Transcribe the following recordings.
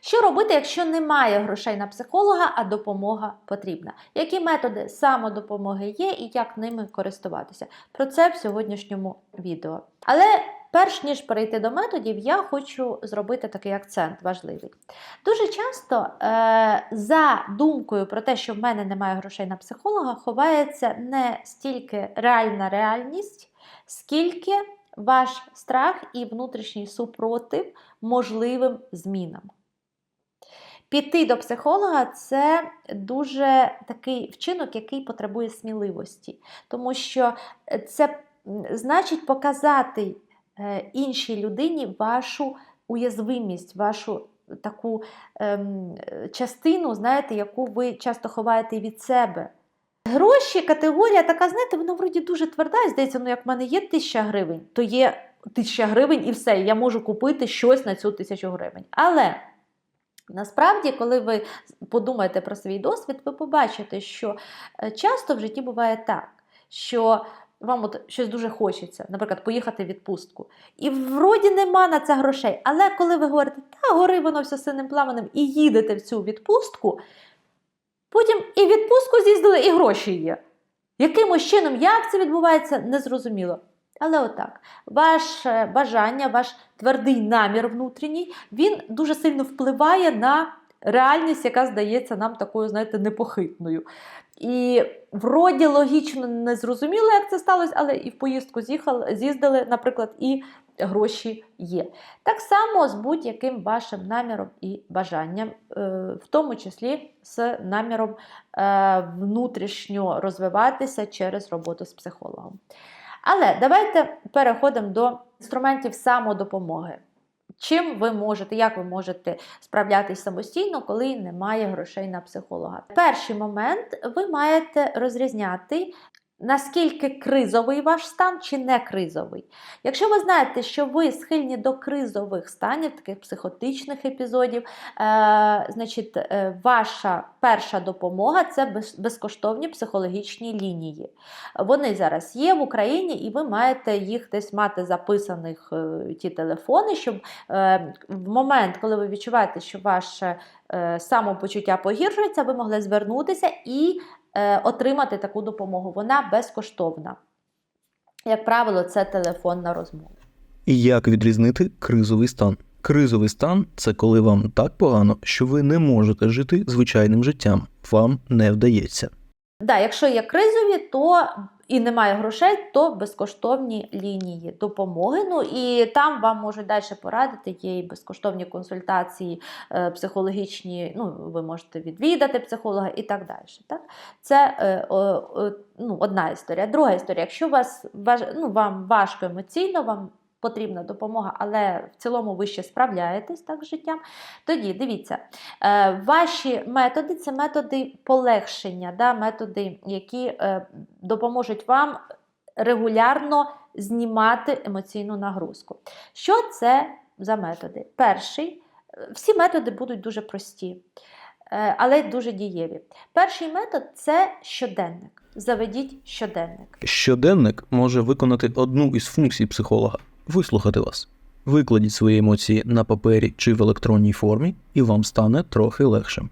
Що робити, якщо немає грошей на психолога, а допомога потрібна? Які методи самодопомоги є і як ними користуватися? Про це в сьогоднішньому відео. Але перш ніж перейти до методів, я хочу зробити такий акцент важливий. Дуже часто е, за думкою про те, що в мене немає грошей на психолога, ховається не стільки реальна реальність, скільки ваш страх і внутрішній супротив можливим змінам. Піти до психолога це дуже такий вчинок, який потребує сміливості, тому що це значить показати е, іншій людині вашу уязвимість, вашу таку ем, частину, знаєте, яку ви часто ховаєте від себе. Гроші, категорія така, знаєте, вона вроді дуже тверда, здається, ну як в мене є тисяча гривень, то є тисяча гривень і все, я можу купити щось на цю тисячу гривень. Але насправді, коли ви подумаєте про свій досвід, ви побачите, що е, часто в житті буває так, що вам от щось дуже хочеться, наприклад, поїхати в відпустку. І вроді нема на це грошей. Але коли ви говорите, та гори воно все синим пламенем, і їдете в цю відпустку, потім і відпустку з'їздили, і гроші є. Якимось чином, як це відбувається, незрозуміло. Але отак, ваше бажання, ваш твердий намір внутрішній, він дуже сильно впливає на реальність, яка здається нам такою, знаєте, непохитною. І вроді логічно не зрозуміло, як це сталося, але і в поїздку з'їхали, з'їздили, наприклад, і гроші є. Так само з будь-яким вашим наміром і бажанням, е, в тому числі з наміром е, внутрішньо розвиватися через роботу з психологом. Але давайте переходимо до інструментів самодопомоги. Чим ви можете, як ви можете справлятися самостійно, коли немає грошей на психолога? Перший момент ви маєте розрізняти. Наскільки кризовий ваш стан чи не кризовий? Якщо ви знаєте, що ви схильні до кризових станів, таких психотичних епізодів, е, значить, е, ваша перша допомога це без, безкоштовні психологічні лінії. Вони зараз є в Україні, і ви маєте їх десь мати записаних е, ті телефони, щоб е, в момент, коли ви відчуваєте, що ваше е, самопочуття погіршується, ви могли звернутися і отримати таку допомогу. Вона безкоштовна. Як правило, це телефонна розмова. І як відрізнити кризовий стан? Кризовий стан це коли вам так погано, що ви не можете жити звичайним життям. Вам не вдається. Да, якщо є кризові, то і немає грошей, то безкоштовні лінії допомоги. Ну і там вам можуть далі порадити. Є і безкоштовні консультації е, психологічні. Ну, ви можете відвідати психолога і так далі. Так? Це е, о, ну, одна історія. Друга історія, якщо вас ну, вам важко емоційно, вам потрібна допомога, але в цілому ви ще справляєтесь так з життям. Тоді дивіться, е, ваші методи це методи полегшення, да, методи, які е, допоможуть вам регулярно знімати емоційну нагрузку. Що це за методи? Перший, е, всі методи будуть дуже прості, але дуже дієві. Перший метод це щоденник. Заведіть щоденник. Щоденник може виконати одну із функцій психолога вислухати вас. Викладіть свої емоції на папері чи в електронній формі, і вам стане трохи легше.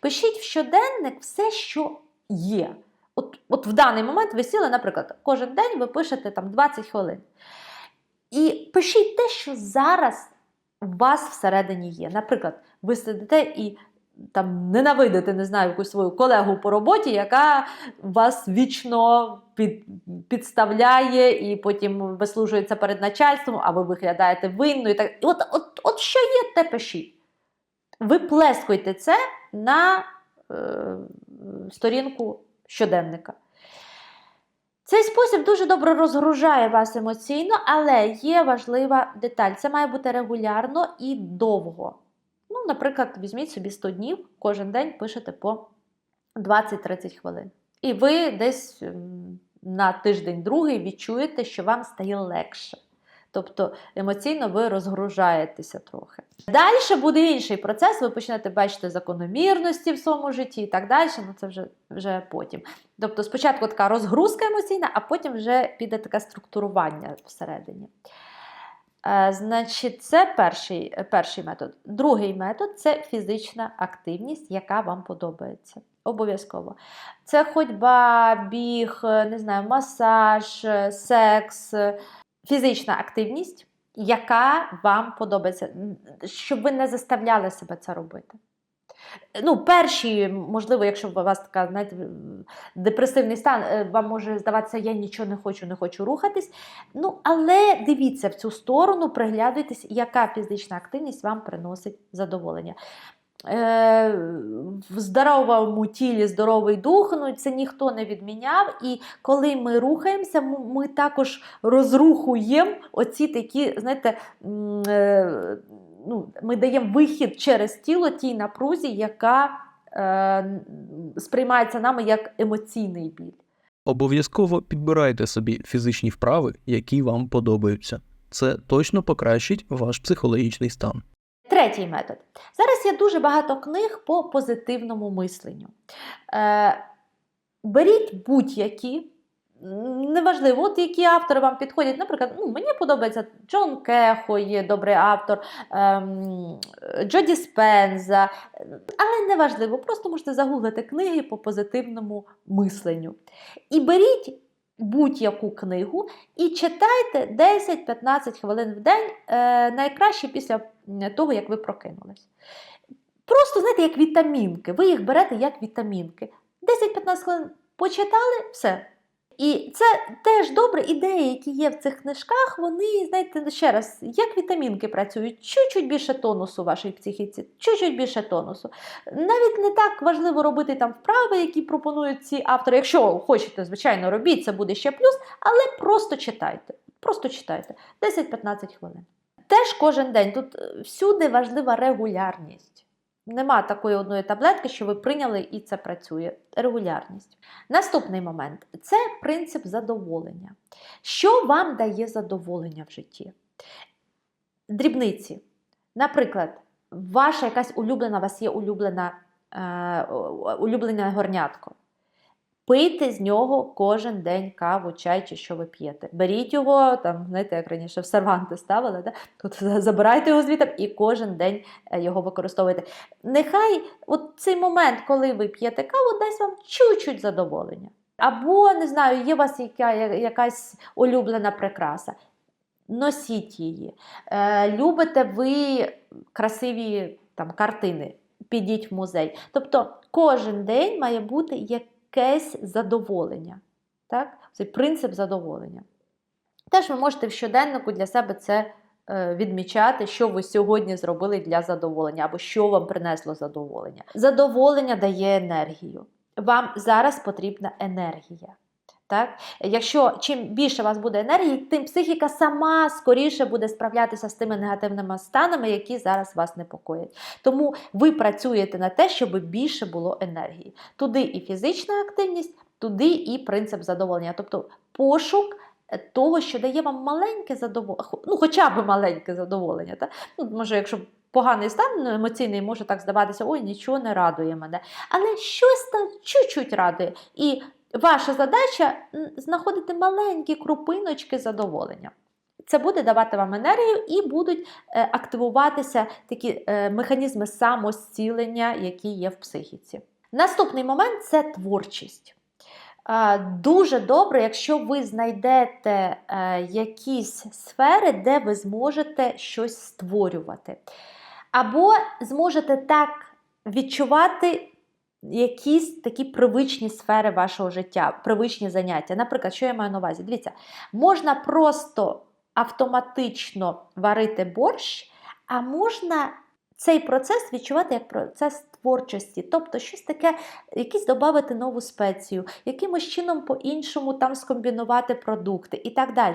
Пишіть в щоденник все, що є. От, от в даний момент ви сіли, наприклад, кожен день ви пишете там 20 хвилин. І пишіть те, що зараз у вас всередині є. Наприклад, ви сидите і там ненавидите, не знаю, якусь свою колегу по роботі, яка вас вічно під, підставляє і потім вислужується перед начальством, а ви виглядаєте винною. Так. От, от, от що є, те пишіть. Ви плескуйте це на е, сторінку щоденника. Цей спосіб дуже добре розгружає вас емоційно, але є важлива деталь. Це має бути регулярно і довго. Ну, наприклад, візьміть собі 100 днів, кожен день пишете по 20-30 хвилин. І ви десь на тиждень другий відчуєте, що вам стає легше. Тобто емоційно ви розгружаєтеся трохи. Далі буде інший процес, ви почнете бачити закономірності в своєму житті і так далі. Ну це вже, вже потім. Тобто, спочатку така розгрузка емоційна, а потім вже піде таке структурування всередині. Е, Значить, це перший, е, перший метод. Другий метод це фізична активність, яка вам подобається. Обов'язково. Це ходьба, біг, е, не знаю, масаж, секс, фізична активність, яка вам подобається, щоб ви не заставляли себе це робити. Ну, перші, можливо, якщо у вас така, знаєте, депресивний стан, е, вам може здаватися, я нічого не хочу, не хочу рухатись. Ну, але дивіться в цю сторону, приглядуйтесь, яка фізична активність вам приносить задоволення. Е, в здоровому тілі здоровий дух, ну це ніхто не відміняв. І коли ми рухаємося, ми також розрухуємо оці такі, знаєте, е, ну, ми даємо вихід через тіло тій напрузі, яка е, сприймається нами як емоційний біль. Обов'язково підбирайте собі фізичні вправи, які вам подобаються. Це точно покращить ваш психологічний стан. Третій метод. Зараз є дуже багато книг по позитивному мисленню. Е, беріть будь-які. Неважливо, от які автори вам підходять. Наприклад, ну, мені подобається Джон Кехо, є добрий автор, ем, Джоді Спенза. Але неважливо, просто можете загуглити книги по позитивному мисленню. І беріть будь-яку книгу і читайте 10-15 хвилин в день, е, найкраще після того, як ви прокинулись. Просто, знаєте, як вітамінки. Ви їх берете як вітамінки. 10-15 хвилин почитали, все. І це теж добре. Ідеї, які є в цих книжках, вони, знаєте, ще раз, як вітамінки працюють, чуть-чуть більше тонусу вашій психіці, чуть-чуть більше тонусу. Навіть не так важливо робити там вправи, які пропонують ці автори. Якщо хочете, звичайно, робіть, це буде ще плюс, але просто читайте. Просто читайте 10-15 хвилин. Теж кожен день. Тут всюди важлива регулярність. Нема такої одної таблетки, що ви прийняли і це працює. Регулярність. Наступний момент це принцип задоволення. Що вам дає задоволення в житті? Дрібниці. Наприклад, ваша якась улюблена, у вас є улюблена, е, улюблена горнятко. Пийте з нього кожен день каву, чай чи що ви п'єте. Беріть його, там, знаєте, як раніше в серванти ставили, да? тут забирайте його звідти і кожен день е, його використовуйте. Нехай от цей момент, коли ви п'єте каву, дасть вам чуть-чуть задоволення. Або, не знаю, є у вас яка, якась улюблена прикраса. Носіть її. Е, любите ви красиві там, картини, підіть в музей. Тобто кожен день має бути якесь задоволення. Так? Цей принцип задоволення. Теж ви можете в щоденнику для себе це е, відмічати, що ви сьогодні зробили для задоволення, або що вам принесло задоволення. Задоволення дає енергію. Вам зараз потрібна енергія. Так? Якщо чим більше у вас буде енергії, тим психіка сама скоріше буде справлятися з тими негативними станами, які зараз вас непокоять. Тому ви працюєте на те, щоб більше було енергії. Туди і фізична активність, туди і принцип задоволення. Тобто пошук е, того, що дає вам маленьке задоволення, ну хоча б маленьке задоволення. Так? Ну, може, якщо поганий стан ну, емоційний, може так здаватися, ой, нічого не радує мене. Але щось там чуть-чуть радує. І Ваша задача знаходити маленькі крупиночки задоволення. Це буде давати вам енергію і будуть е, активуватися такі е, механізми самозцілення, які є в психіці. Наступний момент це творчість. Дуже добре, якщо ви знайдете е, якісь сфери, де ви зможете щось створювати. Або зможете так відчувати якісь такі привичні сфери вашого життя, привичні заняття. Наприклад, що я маю на увазі? Дивіться, можна просто автоматично варити борщ, а можна цей процес відчувати як процес творчості, тобто щось таке, якісь додати нову спецію, якимось чином по-іншому там скомбінувати продукти і так далі.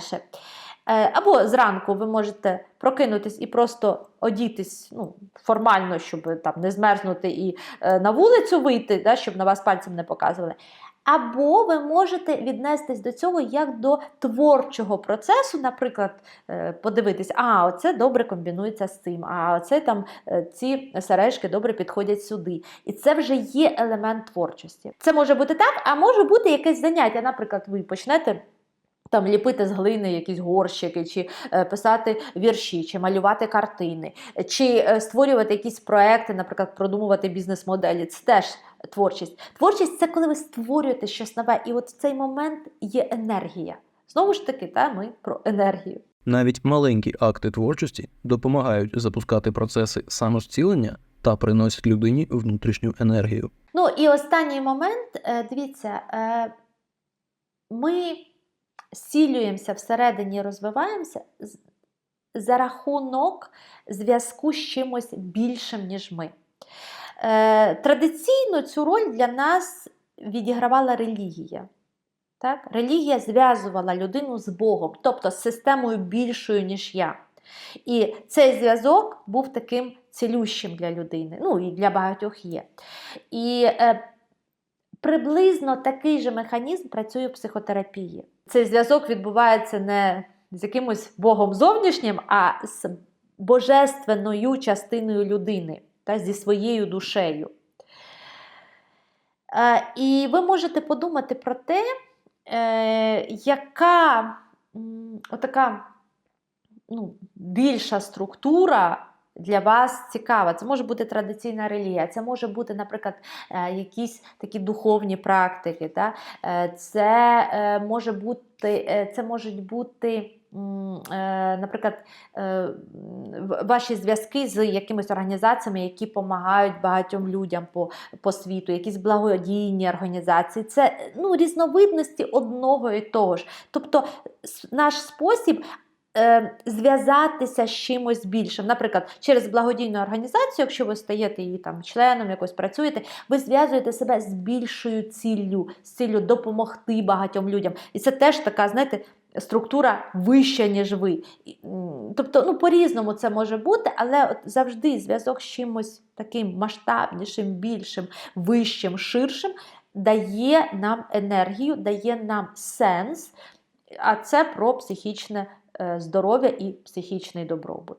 Е, Або зранку ви можете прокинутись і просто одітись ну, формально, щоб там не змерзнути і е, на вулицю вийти, да, щоб на вас пальцем не показували. Або ви можете віднестись до цього як до творчого процесу, наприклад, е, подивитись, а оце добре комбінується з цим, а оце там ці сережки добре підходять сюди. І це вже є елемент творчості. Це може бути так, а може бути якесь заняття. Наприклад, ви почнете Там ліпити з глини якісь горщики, чи е, писати вірші, чи малювати картини, чи е, створювати якісь проекти, наприклад, продумувати бізнес-моделі. Це теж творчість. Творчість це коли ви створюєте щось нове, і от в цей момент є енергія. Знову ж таки, та, ми про енергію. Навіть маленькі акти творчості допомагають запускати процеси самозцілення та приносять людині внутрішню енергію. Ну і останній момент, е, дивіться, ми зцілюємося всередині, розвиваємося за рахунок зв'язку з чимось більшим, ніж ми. Е, Традиційно цю роль для нас відігравала релігія. Так? Релігія зв'язувала людину з Богом, тобто з системою більшою, ніж я. І цей зв'язок був таким цілющим для людини, ну і для багатьох є. І е, приблизно такий же механізм працює в психотерапії. Цей зв'язок відбувається не з якимось Богом зовнішнім, а з божественною частиною людини та зі своєю душею. Е, і ви можете подумати про те, е, яка отака ну, більша структура для вас цікава. Це може бути традиційна релігія, це може бути, наприклад, е, якісь такі духовні практики. Та? Е, Це е, може бути, це можуть бути. Наприклад, ваші зв'язки з якимись організаціями, які допомагають багатьом людям по, по світу, якісь благодійні організації, це ну, різновидності одного і того ж. Тобто наш спосіб е, зв'язатися з чимось більшим. Наприклад, через благодійну організацію, якщо ви стаєте її там членом, якось працюєте, ви зв'язуєте себе з більшою ціллю, з ціллю допомогти багатьом людям. І це теж така, знаєте, структура вища, ніж ви. Тобто, ну, по-різному це може бути, але от завжди зв'язок з чимось таким масштабнішим, більшим, вищим, ширшим дає нам енергію, дає нам сенс, а це про психічне здоров'я і психічний добробут.